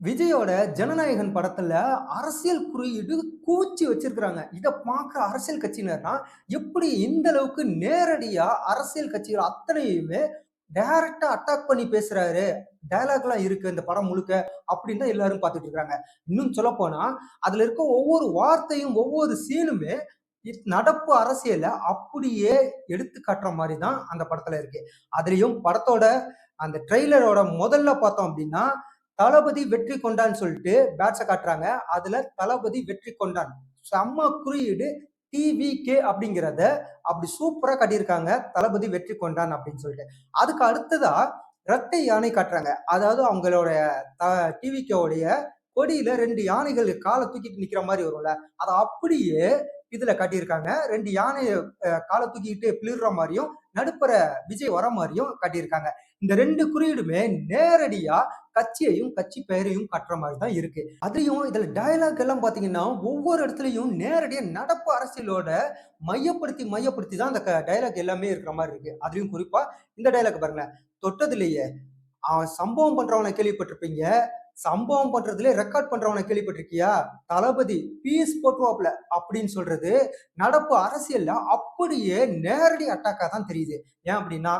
விஜயோட ஜனநாயகன் படத்துல அரசியல் குறியீடு கூச்சி வச்சிருக்கிறாங்க. இதை பார்க்குற அரசியல் கட்சியினர்னா, எப்படி இந்த அளவுக்கு நேரடியா அரசியல் கட்சிகள் அத்தனையுமே டைரக்டா அட்டாக் பண்ணி பேசுறாரு. டைலாக்லாம் இருக்கு இந்த படம் முழுக்க அப்படின்னு தான் எல்லாரும் பார்த்துட்டு இருக்காங்க. இன்னும் சொல்லப்போனா, அதுல இருக்க ஒவ்வொரு வார்த்தையும், ஒவ்வொரு சீனுமே நடப்பு அரசியல அப்படியே எடுத்து காட்டுற மாதிரி தான் அந்த படத்துல இருக்கு. அதுலயும் படத்தோட அந்த ட்ரெய்லரோட முதல்ல பார்த்தோம் அப்படின்னா, தளபதி வெற்றி கொண்டான்னு சொல்லிட்டு பேட்ஸை காட்டுறாங்க. அதுல தளபதி வெற்றி கொண்டான். செம்ம குறியீடு டிவிகே அப்படிங்கிறத அப்படி சூப்பரா கட்டியிருக்காங்க தளபதி வெற்றி கொண்டான் அப்படின்னு சொல்லிட்டு. அதுக்கு அடுத்ததா இரட்டை யானை காட்டுறாங்க. அதாவது அவங்களோட த டிவிகே கொடியில ரெண்டு யானைகள் காலை தூக்கிட்டு நிக்கிற மாதிரி வரும்ல. அதை அப்படியே இதுல காட்டியிருக்காங்க. 2 யானைய அ கால தூக்கிக்கிட்டு பிளிர்ற மாரியும், நடுப்பர விஜய் வர மாதிரியும் காட்டியிருக்காங்க. இந்த ரெண்டு குறியீடுமே நேரடியா கட்சியையும், கட்சி பெயரையும் கட்டுற மாதிரி தான் இருக்கு. அதுலயும் இதுல டயலாக் எல்லாம் பார்த்தீங்கன்னா, ஒவ்வொரு இடத்துலயும் நேரடியா நடப்பு அரசியலோட மையப்படுத்தி, மையப்படுத்தி தான் அந்த டயலாக் எல்லாமே இருக்கிற மாதிரி இருக்கு. அதுலயும் குறிப்பா இந்த டயலாக் பாருங்களேன். தொட்டதுலயே அவன் சம்பவம் பண்றவனை கேள்விப்பட்டிருப்பீங்க. சம்பவம் பண்றதுல ரெக்கார்ட் பண்றவனை கேள்விப்பட்டிருக்கியா? தளபதி பீஸ் போட்டுவாப்ல அப்படின்னு சொல்றது, நடப்பு அரசியல்ல அப்படியே நேரடி அட்டாக்கா தான் தெரியுது. ஏன் அப்படின்னா,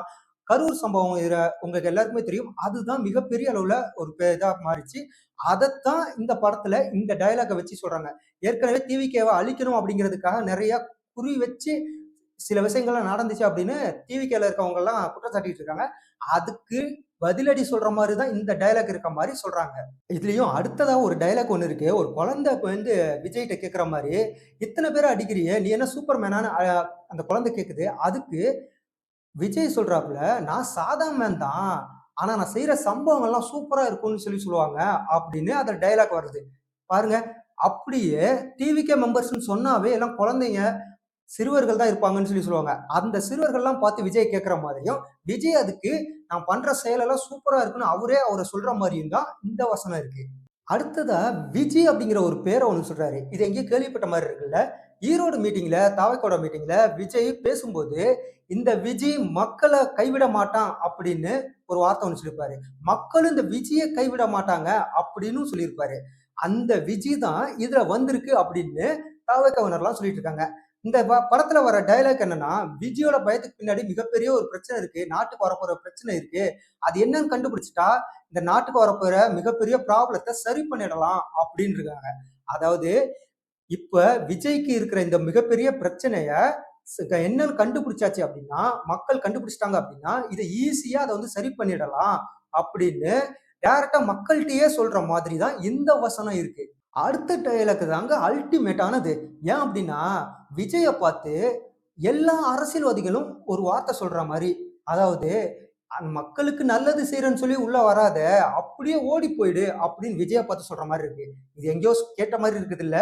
கரூர் சம்பவம் இதில் உங்களுக்கு எல்லாருக்குமே தெரியும். அதுதான் மிகப்பெரிய அளவுல ஒரு இதாக இதா மாறிச்சு. அதைத்தான் இந்த படத்துல இந்த டயலாக்க வச்சு சொல்றாங்க. ஏற்கனவே டிவிகேவை அழிக்கணும் அப்படிங்கிறதுக்காக நிறைய குறி வச்சு சில விஷயங்கள்லாம் நடந்துச்சு அப்படின்னு டிவிகேல இருக்கவங்கலாம் குற்றம் சாட்டிட்டு இருக்காங்க. அதுக்கு பதிலடி சொல்ற மாதிரி தான் இந்த டயலாக் இருக்க மாதிரி சொல்றாங்க. இதுலயும் அடுத்ததா ஒரு டயலாக் ஒன்று இருக்கு. ஒரு குழந்தை வந்து விஜய்கிட்ட கேட்குற மாதிரி இத்தனை பேர் அடிக்கிறியே, நீ என்ன சூப்பர் மேனான்னு" அந்த குழந்தை கேட்குது. அதுக்கு விஜய் சொல்றாப்புல, "நான் சாதா மேன் தான். ஆனா நான் செய்யற சம்பவங்கள்லாம் சூப்பரா இருக்கும்னு" சொல்லி சொல்லுவாங்க. அப்படின்னு அதுல டயலாக் வருது. பாருங்க, அப்படியே டிவிகே மெம்பர்ஸ்ன்னு சொன்னாவே எல்லாம் குழந்தைங்க, சிறுவர்கள் தான் இருப்பாங்கன்னு சொல்லி சொல்லுவாங்க. அந்த சிறுவர்கள்லாம் பார்த்து விஜய் கேட்குற மாதிரியும் விஜய் அதுக்கு "நான் பண்ற செயலெல்லாம் சூப்பரா இருக்குன்னு" அவரே அவரை சொல்ற மாதிரியும் தான் இந்த வசனம் இருக்கு. அடுத்ததா விஜய் அப்படிங்கிற ஒரு பேரை ஒன்று சொல்றாரு. இது எங்கேயோ கேள்விப்பட்ட மாதிரி இருக்குல்ல. ஈரோடு மீட்டிங்ல, தாவைக்கோட மீட்டிங்ல விஜய் பேசும்போது, "இந்த விஜய் மக்களை கைவிட மாட்டான்" அப்படின்னு ஒரு வார்த்தை ஒன்று சொல்லியிருப்பாரு. மக்களும் இந்த விஜயை கைவிட மாட்டாங்க அப்படின்னும் சொல்லியிருப்பாரு. அந்த விஜய் தான் இதுல வந்திருக்கு அப்படின்னு தாவேக்காவினர்லாம் சொல்லிட்டு இருக்காங்க. இந்த படத்துல வர டயலாக் என்னன்னா, "விஜயோட பயத்துக்கு பின்னாடி மிகப்பெரிய ஒரு பிரச்சனை இருக்கு. நாட்டுக்கு வரப்போற பிரச்சனை இருக்கு. அது என்னன்னு கண்டுபிடிச்சிட்டா இந்த நாட்டுக்கு வரப்போகிற மிகப்பெரிய ப்ராப்ளத்தை சரி பண்ணிடலாம்" அப்படின்னு இருக்காங்க. அதாவது இப்ப விஜய்க்கு இருக்கிற இந்த மிகப்பெரிய பிரச்சனைய என்ன கண்டுபிடிச்சாச்சு அப்படின்னா, மக்கள் கண்டுபிடிச்சிட்டாங்க அப்படின்னா, இதை ஈஸியா அதை வந்து சரி பண்ணிடலாம் அப்படின்னு டைரக்ட்டா மக்கள்கிட்டயே சொல்ற மாதிரி தான் இந்த வசனம் இருக்கு. அடுத்த டயலாக் தாங்க அல்டிமேட்டானது. ஏன் அப்படின்னா, விஜய பார்த்து எல்லா அரசியல்வாதிகளும் ஒரு வார்த்தை சொல்ற மாதிரி அதாவது, மக்களுக்கு நல்லது செய்யறேன்னு சொல்லி உள்ள வராத. அப்படியே ஓடி போயிடு" அப்படின்னு விஜயா பார்த்து சொல்ற மாதிரி இருக்கு. இது எங்கேயோ கேட்ட மாதிரி இருக்குது இல்ல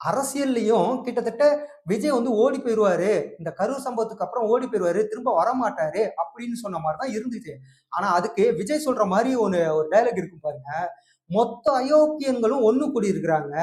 அரசியல்லையும் கிட்டத்தட்ட விஜய் வந்து ஓடி போயிடுவாரு இந்த கரூர் சம்பவத்துக்கு அப்புறம் ஓடி போயிடுவாரு திரும்ப வரமாட்டாரு அப்படின்னு சொன்ன மாதிரி தான் இருந்துச்சு. ஆனா அதுக்கு விஜய் சொல்ற மாதிரி ஒன்று ஒரு டயலாக் இருக்கும் பாருங்க. "மொத்த அயோக்கியன்களும் ஒன்று கூடி இருக்கிறாங்க.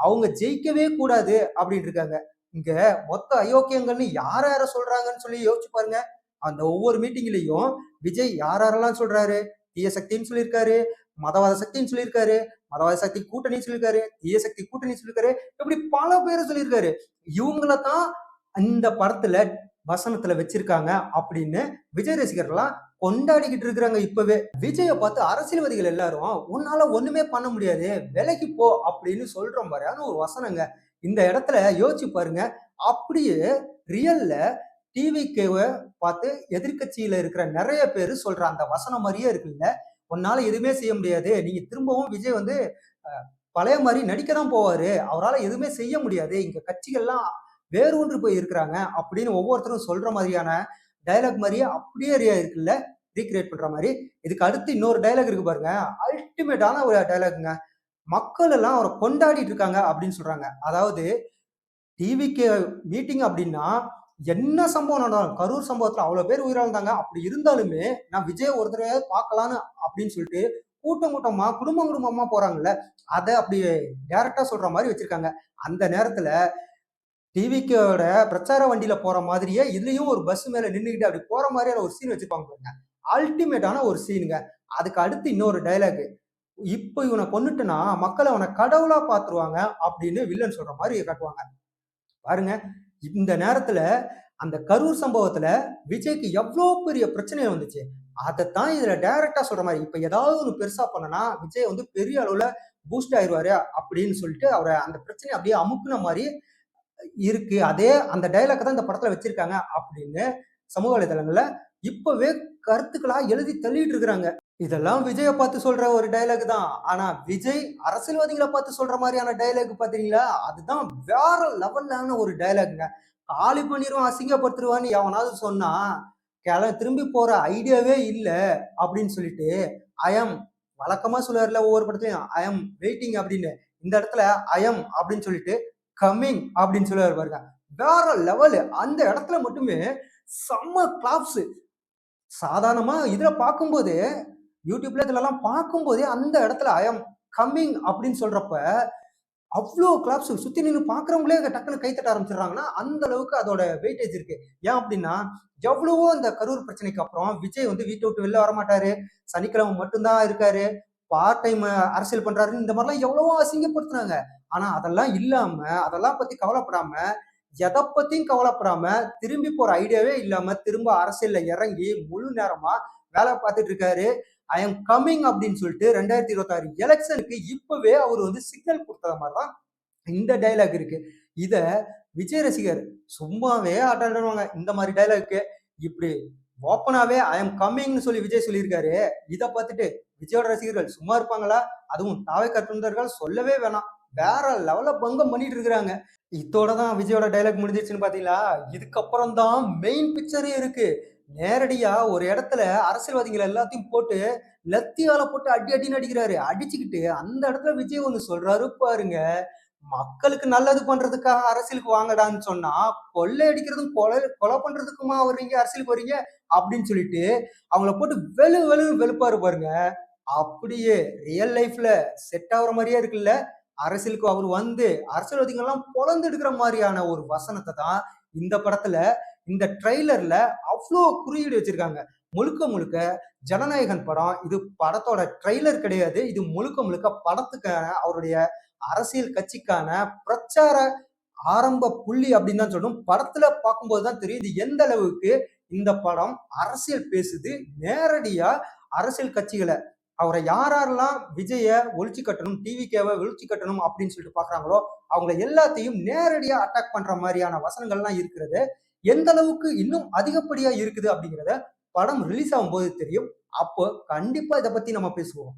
அவங்க ஜெயிக்கவே கூடாது" அப்படின்னு இருக்காங்க. இங்க மொத்த அயோக்கியங்கள்னு யார் யார சொல்றாங்கன்னு சொல்லி யோசிச்சு பாருங்க. அந்த ஒவ்வொரு மீட்டிங்லயும் விஜய் யார் யாரெல்லாம் சொல்றாரு? தீய சக்தின்னு சொல்லியிருக்காரு. மதவாத சக்தின்னு சொல்லியிருக்காரு. மதவாத சக்தி கூட்டணி சொல்லியிருக்காரு. தீய சக்தி கூட்டணி சொல்லியிருக்காரு. இப்படி பல பேரை சொல்லியிருக்காரு. இவங்கள தான் இந்த படத்துல வசனத்துல வச்சிருக்காங்க அப்படின்னு விஜய் ரசிகர்கள்லாம் கொண்டாடிக்கிட்டு இருக்கிறாங்க இப்பவே. விஜய பார்த்து அரசியல்வாதிகள் எல்லாரும், "உன்னால ஒண்ணுமே பண்ண முடியாது. விலகி போ" அப்படின்னு சொல்ற மாதிரியான ஒரு வசனங்க. இந்த இடத்துல யோசிச்சு பாருங்க. அப்படியே ரியல்ல டிவிகேவ பார்த்து எதிர்கட்சியில இருக்கிற நிறைய பேர் சொல்ற அந்த வசனம் மாதிரியே இருக்குல்ல. "உன்னால எதுவுமே செய்ய முடியாது. நீங்க திரும்பவும் விஜய் வந்து பழைய மாதிரி நடிக்க தான் போவாரு. அவரால் எதுவுமே செய்ய முடியாது. இங்க கட்சிகள்லாம் வேரூன்றி போய் இருக்கிறாங்க" அப்படின்னு ஒவ்வொருத்தரும் சொல்ற மாதிரியான டயலாக் மாதிரியே அப்படியே இருக்குல்ல. ரீக்ரியேட் பண்ற மாதிரி இதுக்கு அடுத்து இன்னொரு டயலாக் இருக்கு பாருங்க. அல்டிமேட்டான ஒரு டைலாக்ங்க மக்கள் எல்லாம் அவரை கொண்டாடிட்டு இருக்காங்க அப்படின்னு சொல்றாங்க. அதாவது டிவிக்கு மீட்டிங் அப்படின்னா, என்ன சம்பவம் நடந்தாலும் கரூர் சம்பவத்துல அவ்வளோ பேர் உயிரிழந்தாங்க. அப்படி இருந்தாலுமே, "நான் விஜய் ஒரு தடவையாவது பார்க்கலான்னு" அப்படின்னு சொல்லிட்டு கூட்டம் கூட்டமா, குடும்பம் குடும்பமா போறாங்கல்ல. அதை அப்படி டைரக்ட்டா சொல்ற மாதிரி வச்சிருக்காங்க. அந்த நேரத்துல டிவிக்கோட பிரச்சார வண்டியில போற மாதிரியே இதுலயும் ஒரு பஸ் மேல நின்றுக்கிட்டு அப்படி போற மாதிரியான ஒரு சீன் வச்சிருப்பாங்க பாருங்க. அல்டிமேட்டான ஒரு சீனுங்க. அதுக்கு அடுத்து இன்னொரு டயலாக். இப்ப இவனை கொண்டுட்டுனா மக்கள் அவனை கடவுளா பார்த்துருவாங்க அப்படின்னு வில்லன் சொல்ற மாதிரி காட்டுவாங்க பாருங்க இந்த நேரத்துல அந்த கரூர் சம்பவத்துல விஜய்க்கு எவ்வளோ பெரிய பிரச்சனை வந்துச்சு. அதைத்தான் இதுல டைரக்டா சொல்ற மாதிரி இப்ப ஏதாவது ஒன்று பெருசா பண்ணனா விஜய் வந்து பெரிய அளவுல பூஸ்ட் ஆயிடுவாரு அப்படின்னு சொல்லிட்டு அவரை அந்த பிரச்சனையை அப்படியே அமுக்குன மாதிரி இருக்கு. அதே அந்த டைலாக் தான் இந்த படத்துல வச்சிருக்காங்க அப்படின்னு சமூக வலைதளங்கள்ல இப்பவே கருத்துக்களா எழுதி தள்ளிட்டு இருக்கிறாங்க. இதெல்லாம் விஜயை பார்த்து சொல்ற ஒரு டைலாக் தான். ஆனா விஜய் அரசியல்வாதிகளை பார்த்து சொல்ற மாதிரியான டைலாக் பாத்தீங்களா? அதுதான் வேற லெவல்லான ஒரு டைலாக்ங்க காலி பண்ணிடுவான் அசிங்கப்படுத்திடுவான்னு எவனாவது சொன்னா கிள திரும்பி போற ஐடியாவே இல்லை அப்படின்னு சொல்லிட்டு அயம் வழக்கமா சொல்லுவார்ல ஒவ்வொரு படத்துலயும் அயம் வெயிட்டிங் அப்படின்னு. இந்த இடத்துல அயம் அப்படின்னு சொல்லிட்டு கம்மிங் அப்படின்னு சொல்லுவார் பாருங்க. வேற லெவலு அந்த இடத்துல மட்டுமே செம்ம கிளாப்ஸ் சாதாரணமா இதுல பார்க்கும்போது யூடியூப்ல இதெல்லாம் பார்க்கும்போதே அந்த இடத்துல ஐ எம் கம்மிங் அப்படின்னு சொல்றப்ப அவ்வளோ கிளாப்ஸ் சுத்தி நின்று பாக்குறவங்களே டக்குன்னு கை தட்ட ஆரம்பிச்சிடுறாங்கன்னா அந்த அளவுக்கு அதோட வெயிட்டேஜ் இருக்கு. ஏன் அப்படின்னா எவ்வளவோ அந்த கரூர் பிரச்சனைக்கு அப்புறம் விஜய் வந்து வீட்டை விட்டு வெளில வரமாட்டாரு. சனிக்கிழமை மட்டும்தான் இருக்காரு. பார்ட் டைம் அரசியல் பண்றாருன்னு இந்த மாதிரிலாம் எவ்வளவோ அசிங்கப்படுத்துனாங்க ஆனா அதெல்லாம் இல்லாம அதெல்லாம் பத்தி கவலைப்படாம எதை பத்தியும் கவலைப்படாம திரும்பி போற ஐடியாவே இல்லாம திரும்ப அரசியல்ல இறங்கி முழு நேரமா வேலை பார்த்துட்டு இருக்காரு. ஐ எம் கம்மிங் அப்படின்னு சொல்லிட்டு ரெண்டாயிரத்தி இருபத்தி ஆறு எலெக்ஷனுக்கு இப்பவே அவர் வந்து சிக்னல் கொடுத்த மாதிரி தான் இந்த டைலாக் இருக்கு. இத விஜய் ரசிகர் சும்மாவே ஆட்டாடுவாங்க இந்த மாதிரி டைலாக்கு இப்படி ஓப்பனாவே ஐ எம் கம்மிங்னு சொல்லி விஜய் சொல்லியிருக்காரு. இதை பார்த்துட்டு விஜயோட ரசிகர்கள் சும்மா இருப்பாங்களா? அதுவும் தாவை கட்டுந்தர்கள் சொல்லவே வேணாம். வேற லெவல பங்கம் பண்ணிட்டு இருக்கிறாங்க. இதோட தான் விஜயோட டைலாக் முடிஞ்சிருச்சுன்னு பாத்தீங்களா இதுக்கப்புறம் தான் மெயின் பிக்சரே இருக்கு. நேரடியா ஒரு இடத்துல அரசியல்வாதிகள் எல்லாத்தையும் போட்டு லத்தியால போட்டு அடி அடின்னு அடிக்கிறாரு. அடிச்சுக்கிட்டு அந்த இடத்துல விஜய் ஒண்ணு சொல்றாரு பாருங்க. மக்களுக்கு நல்லது பண்றதுக்காக அரசியலுக்கு வாங்கடான்னு சொன்னா கொள்ளை அடிக்கிறதும் கொலை கொலை பண்றதுக்குமா வர்றீங்க அரசியலுக்கு வர்றீங்க அப்படின்னு சொல்லிட்டு அவங்கள போட்டு வெளு வெளு வெளுப்பாரு பாருங்க. அப்படியே ரியல் லைஃப்ல செட் ஆகுற மாதிரியே இருக்குல்ல. அரசியலுக்கு அவர் வந்து அரசியல்வாதிகள்லாம் பொழந்து எடுக்கிற மாதிரியான ஒரு வசனத்தை தான் இந்த படத்துல இந்த ட்ரெய்லர்ல அவ்வளோ குறியீடு வச்சிருக்காங்க. முழுக்க முழுக்க ஜனநாயகன் படம் இது படத்தோட ட்ரெய்லர் கிடையாது. இது முழுக்க முழுக்க படத்துக்கான அவருடைய அரசியல் கட்சிக்கான பிரச்சார ஆரம்ப புள்ளி அப்படின்னு தான் சொல்லணும். படத்துல பார்க்கும்போது தான் தெரியும் இது எந்த அளவுக்கு இந்த படம் அரசியல் பேசுது. நேரடியா அரசியல் கட்சிகளை அவரை யார் யாரெல்லாம் விஜய ஒழிச்சு கட்டணும் டிவிக்கேவை ஒழிச்சு கட்டணும் அப்படின்னு சொல்லிட்டு பாக்குறாங்களோ அவங்கள எல்லாத்தையும் நேரடியா அட்டாக் பண்ற மாதிரியான வசனங்கள்லாம் இருக்கிறது. எந்த அளவுக்கு இன்னும் அதிகப்படியா இருக்குது அப்படிங்கிறத படம் ரிலீஸ் ஆகும்போது தெரியும். அப்போ கண்டிப்பா இதை பத்தி நம்ம பேசுவோம்.